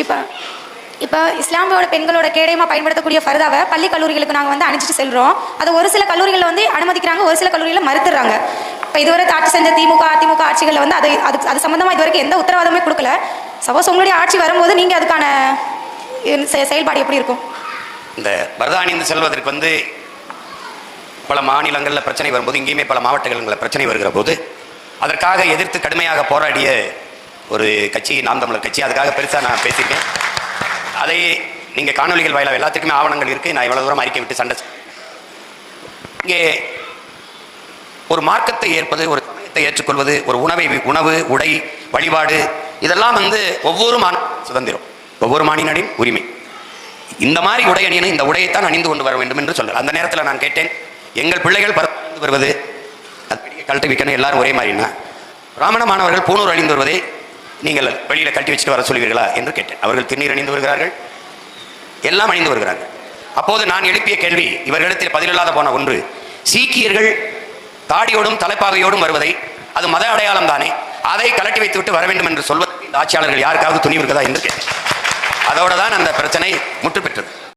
இப்போ இப்போ இஸ்லாமியோட பெண்களோட கேடயமாக பயன்படுத்தக்கூடிய ஃபர்தாவை பள்ளி கல்லூரிகளுக்கு நாங்கள் வந்து அனுப்பிச்சிட்டு செல்கிறோம் அது ஒரு சில கல்லூரிகளில் வந்து அனுமதிக்கிறாங்க ஒரு சில கல்லூரிகளில் மறுத்துறாங்க இப்போ இதுவரை ஆட்சி செஞ்ச திமுக அதிமுக ஆட்சிகளில் வந்து அது அது அது சம்மந்தமாக இதுவரைக்கும் எந்த உத்தரவாதமே கொடுக்கல. சப்போஸ் உங்களுடைய ஆட்சி வரும்போது நீங்கள் அதுக்கான செயல்பாடு எப்படி இருக்கும்? இந்த பரதானிந்து செல்வதற்கு வந்து பல மாநிலங்களில் பிரச்சனை வரும்போது இங்கேயுமே பல மாவட்டங்களில் பிரச்சனை வருகிற போது அதற்காக எதிர்த்து கடுமையாக போராடிய ஒரு கட்சி நாம் தமிழர் கட்சி. அதுக்காக பெருசாக நான் பேசியிருக்கேன். அதை நீங்கள் காணொலிகள் வாயிலாக எல்லாத்துக்குமே ஆவணங்கள் இருக்குது நான் இவ்வளோ தூரம் அறிக்கை விட்டு சண்டை இங்கே ஒரு மார்க்கத்தை ஏற்பது ஒரு சமயத்தை ஏற்றுக்கொள்வது ஒரு உணவை உணவு உடை வழிபாடு இதெல்லாம் வந்து ஒவ்வொரு மாநில சுதந்திரம். ஒவ்வொரு மாநிலனின் உரிமை. இந்த மாதிரி உடை அணியணும் இந்த உடையைத்தான் அணிந்து கொண்டு வர வேண்டும் என்று சொல்றார் அந்த நேரத்தில் நான் கேட்டேன் எங்கள் பிள்ளைகள் பறந்து வருவது அது பெரிய கழட்டு விற்கணும் எல்லாரும் ஒரே மாதிரினா பிராமண மாணவர்கள் பூணூர் அணிந்து வருவதை நீங்கள் வெளியில் கட்டி வச்சுட்டு வர சொல்லுவீர்களா என்று கேட்டேன். அவர்கள் திருநீர் அணிந்து வருகிறார்கள். எல்லாம் அணிந்து வருகிறார்கள். அப்போது நான் எழுப்பிய கேள்வி இவர்களிடத்தில் பதிலில்லாத போன ஒன்று சீக்கியர்கள் தாடியோடும் தலைப்பாகையோடும் வருவதை அது மத அடையாளம் தானே அதை கலட்டி வைத்துவிட்டு வர வேண்டும் என்று சொல்வதற்கு இந்த ஆட்சியாளர்கள் யாருக்காவது துணிவு இருக்குதா என்று கேட்டேன். அதோடு தான் அந்த பிரச்சனை முற்று பெற்றது